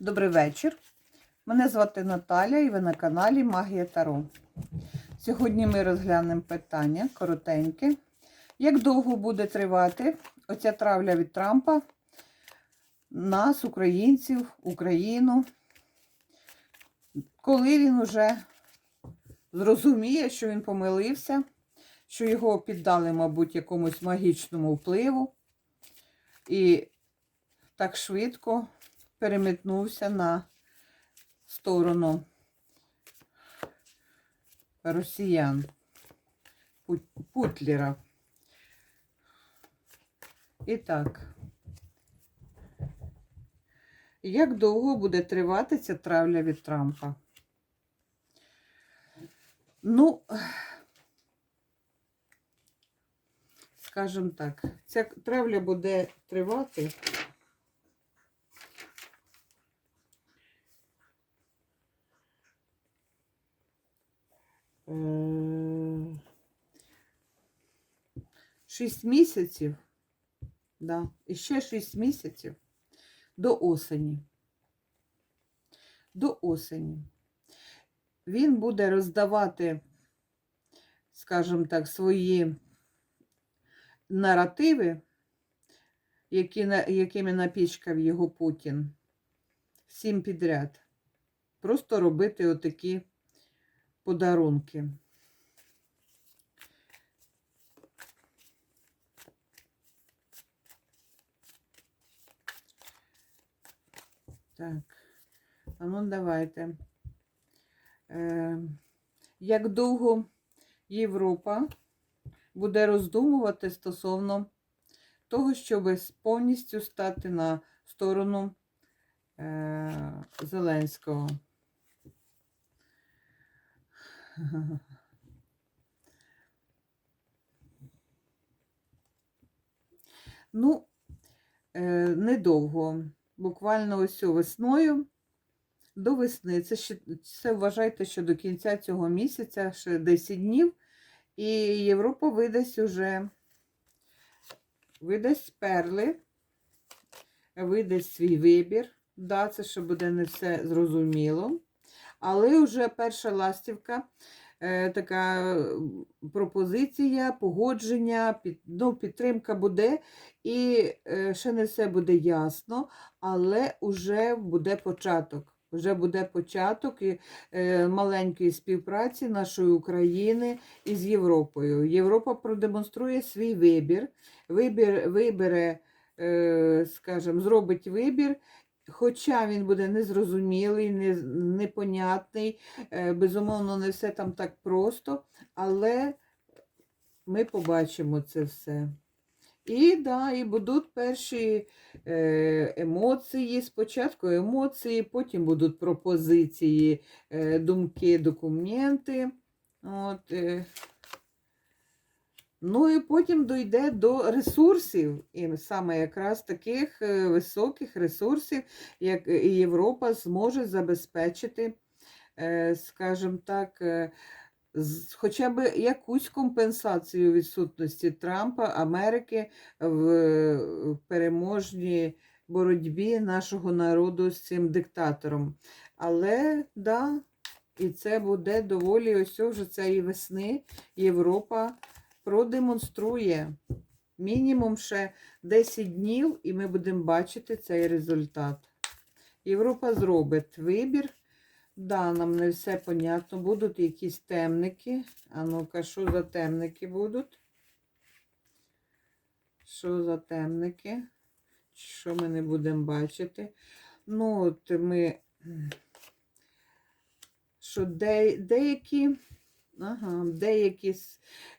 Добрий вечір. Мене звати Наталя і ви на каналі Магія Таро. Сьогодні ми розглянемо питання коротеньке. Як довго буде тривати оця травля від Трампа нас, українців, Україну? Коли він уже зрозуміє, що він помилився, що його піддали, мабуть, якомусь магічному впливу, і так швидко переметнувся на сторону росіян, Пут- Путлера. І так, як довго буде тривати ця травля від Трампа? Ну, скажімо так, ця травля буде тривати. 6 місяців, да, і ще 6 місяців до осені. До осені. Він буде роздавати, скажімо так, свої наративи, які, якими напічкав його Путін, всім підряд. Просто робити отакі подарунки. Так, а ну давайте. Е, як довго Європа буде роздумувати стосовно того, щоб повністю стати на сторону е, Зеленського? Ну, е, недовго. Буквально ось весною до весни. Це, ще, це вважайте, що до кінця цього місяця ще 10 днів, і Європа видасть уже видасть перли, видасть свій вибір. Да, це ще буде не все зрозуміло. Але вже перша ластівка, така пропозиція, погодження, під, ну, підтримка буде, і е, ще не все буде ясно, але вже буде початок. Вже буде початок е, маленької співпраці нашої України із Європою. Європа продемонструє свій вибір, вибір вибере, е, скажімо, зробить вибір. Хоча він буде незрозумілий, не- непонятний, е, безумовно, не все там так просто, але ми побачимо це все. І, да, і будуть перші е, емоції, спочатку емоції, потім будуть пропозиції, е, думки, документи. От. Ну і потім дійде до ресурсів, і саме якраз таких е, високих ресурсів, як Європа зможе забезпечити, е, скажімо так, е, хоча б якусь компенсацію відсутності Трампа, Америки в переможній боротьбі нашого народу з цим диктатором. Але да, і це буде доволі ось вже цієї весни Європа продемонструє мінімум ще 10 днів, і ми будемо бачити цей результат. Європа зробить вибір. Да, нам не все понятно. Будуть якісь темники. А ну-ка, що за темники будуть? Що за темники? Що ми не будемо бачити? Ну, от ми. Що де, деякі, ага, деякі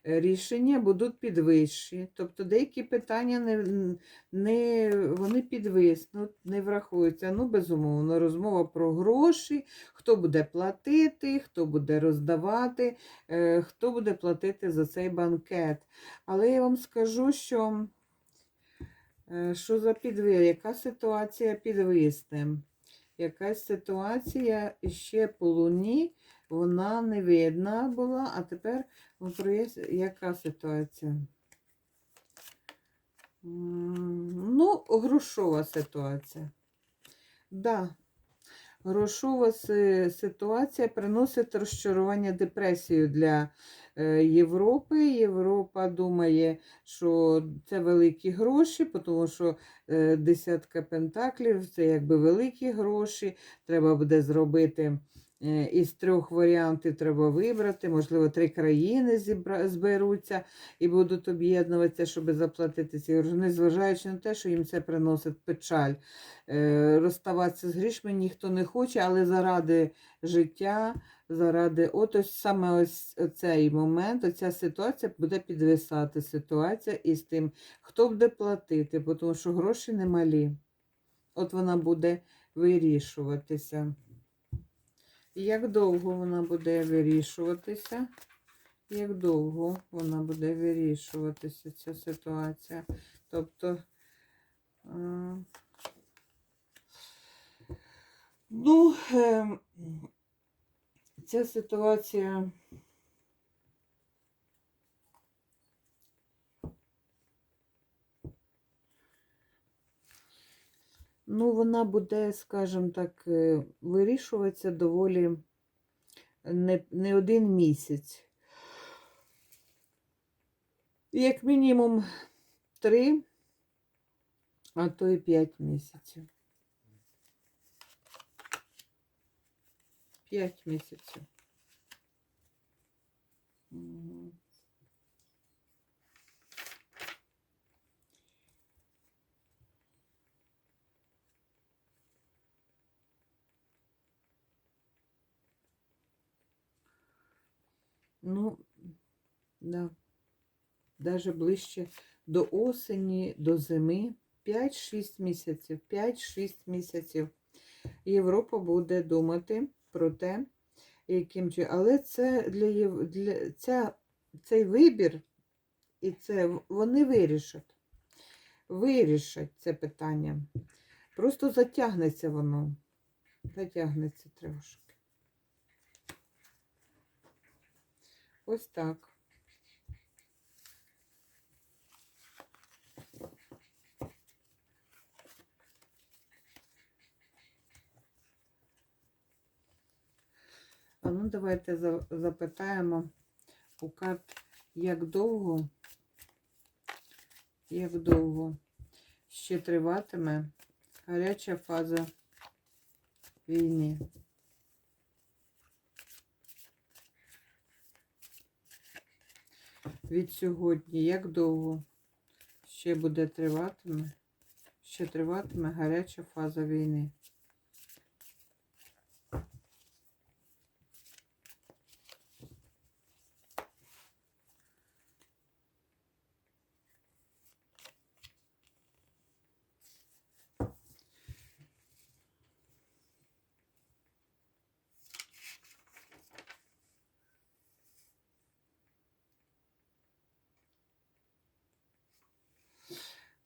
е, рішення будуть підвищі. Тобто деякі питання не, не, вони підвиснуть, не врахуються. Ну, безумовно, розмова про гроші, хто буде платити, хто буде роздавати, е, хто буде платити за цей банкет. Але я вам скажу, що, е, що за підвис, яка ситуація підвисне. Якась ситуація ще по луні, вона не видна була, а тепер яка ситуація? Ну, грошова ситуація. Да, Грошова ситуація приносить розчарування депресію для е, Європи. Європа думає, що це великі гроші, тому що е, десятка пентаклів це якби великі гроші. Треба буде зробити із трьох варіантів треба вибрати. Можливо, три країни зібра- зберуться і будуть об'єднуватися, щоб заплатити ці гроші, незважаючи на те, що їм це приносить печаль. Е, Розставатися з грішми ніхто не хоче, але заради життя, заради от ось саме ось цей момент, оця ситуація буде підвисати ситуація із тим, хто буде платити, тому що гроші немалі. От вона буде вирішуватися. І Як довго вона буде вирішуватися? Як довго вона буде вирішуватися, ця ситуація? Тобто. е, Ну, ем, ця ситуація. Ну, вона буде, скажімо так, е, вирішуватися доволі не, не один місяць. Як мінімум три, а то і п'ять місяців. П'ять місяців. Ну, да. Даже ближче до осені, до зими. 5-6 місяців. 5-6 місяців. Європа буде думати про те, яким чи. Але це для, для ця, цей вибір, і це вони вирішать. Вирішать це питання. Просто затягнеться воно. Затягнеться трошки. Ось так. А ну давайте запитаємо у карт, як довго, як довго ще триватиме гаряча фаза війни. Від сьогодні, як довго? Ще буде триватиме, ще триватиме гаряча фаза війни.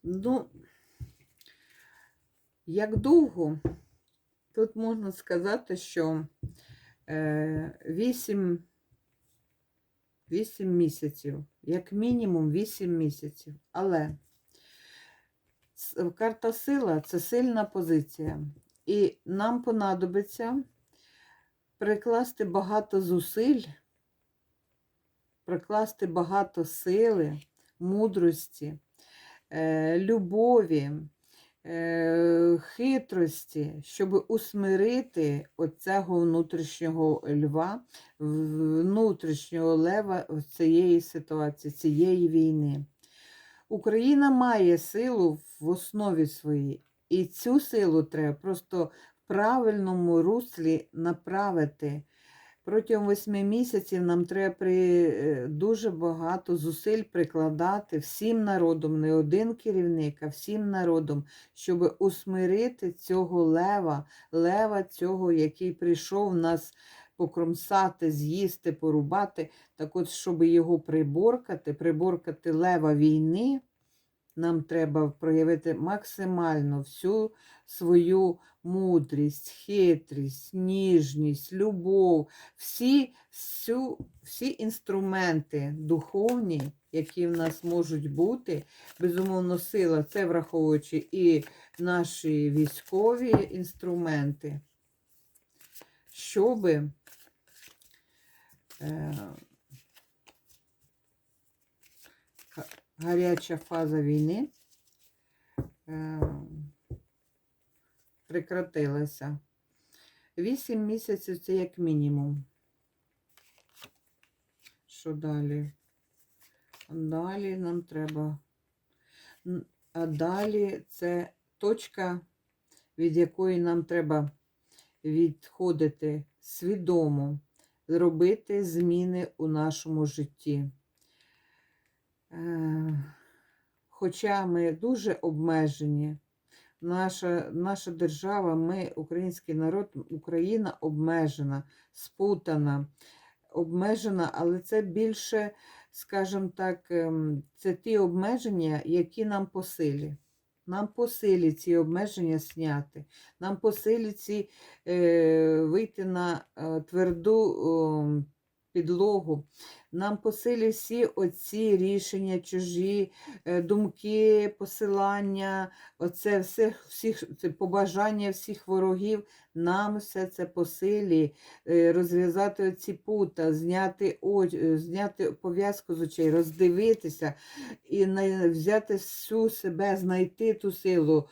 Ну, як довго, тут можна сказати, що е, 8, 8 місяців, як мінімум 8 місяців. Але карта сила це сильна позиція. І нам понадобиться прикласти багато зусиль, прикласти багато сили, мудрості, любові, е, хитрості, щоб усмирити оцього внутрішнього льва, внутрішнього лева цієї ситуації, цієї війни. Україна має силу в основі своїй, і цю силу треба просто в правильному руслі направити. Протягом восьми місяців нам треба при, е, дуже багато зусиль прикладати всім народом, не один керівник, а всім народом, щоб усмирити цього лева, лева цього, який прийшов нас покромсати, з'їсти, порубати. Так от, щоб його приборкати, приборкати лева війни, нам треба проявити максимально всю свою мудрість, хитрість, ніжність, любов, всі, всю, всі інструменти духовні, які в нас можуть бути, безумовно, сила, це враховуючи і наші військові інструменти. щоби е, гаряча фаза війни е, прекратилася. Вісім місяців це як мінімум. Що далі? Далі нам треба. А далі це точка, від якої нам треба відходити свідомо, зробити зміни у нашому житті. Е, Хоча ми дуже обмежені, наша, наша держава, ми, український народ, Україна обмежена, спутана, обмежена, але це більше, скажімо так, ем, це ті обмеження, які нам по силі. Нам по силі ці обмеження зняти. Нам по силі ці е, вийти на е, тверду о, підлогу. Нам по силі всі оці рішення, чужі е, думки, посилання, оце все, всіх, це побажання всіх ворогів. Нам все це по силі е, розв'язати ці пута, зняти, оч- е, зняти пов'язку з очей, роздивитися і взяти всю себе, знайти ту силу,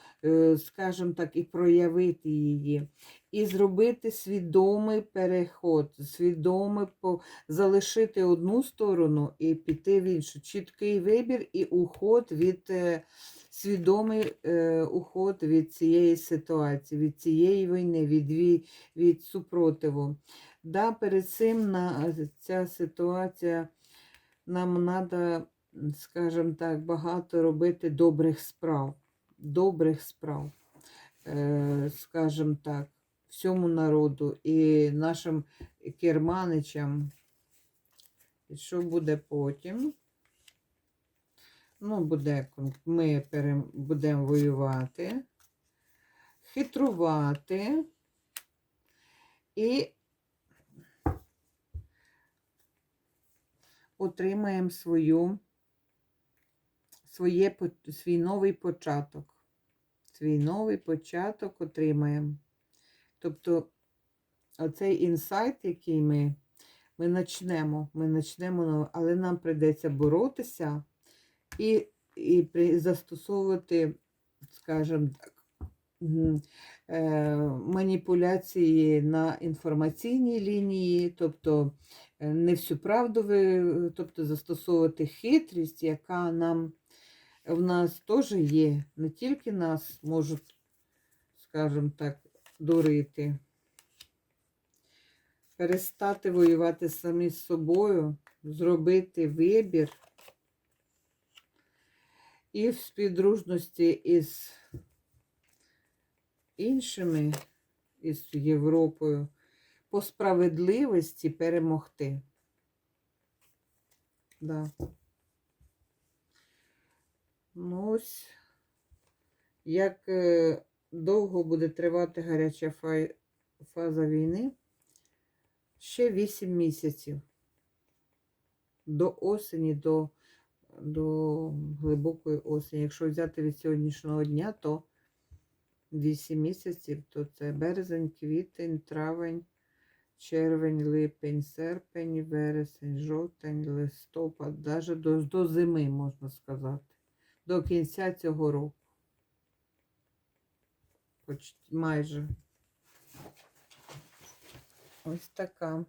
скажімо так, і проявити її. І зробити свідомий переход, свідомий по... залишити одну сторону і піти в іншу. Чіткий вибір і уход від е, свідомий е, уход від цієї ситуації, від цієї війни, від, ві- від супротиву. Да, перед цим на ця ситуація нам треба, скажімо так, багато робити добрих справ. Добрих справ, е, скажімо так, всьому народу і нашим керманичам. І що буде потім? Ну, буде, ми пере, будемо воювати, хитрувати і отримаємо свою, своє, свій новий початок. Свій новий початок отримаємо. Тобто, оцей інсайт, який ми, ми почнемо, ми почнемо, але нам прийдеться боротися і, і застосовувати, скажімо так, е, маніпуляції на інформаційній лінії, тобто е, не всю правду, тобто застосовувати хитрість, яка нам в нас теж є, не тільки нас можуть, скажімо так, дурити. Перестати воювати самі з собою, зробити вибір і в співдружності із іншими, із Європою, по справедливості перемогти. Да. Ну ось, як е, довго буде тривати гаряча фаза війни? Ще 8 місяців. До осені, до, до глибокої осені. Якщо взяти від сьогоднішнього дня, то 8 місяців, то це березень, квітень, травень, червень, липень, серпень, вересень, жовтень, листопад, навіть до, до зими, можна сказати, до кінця цього року. Майже. Ось така.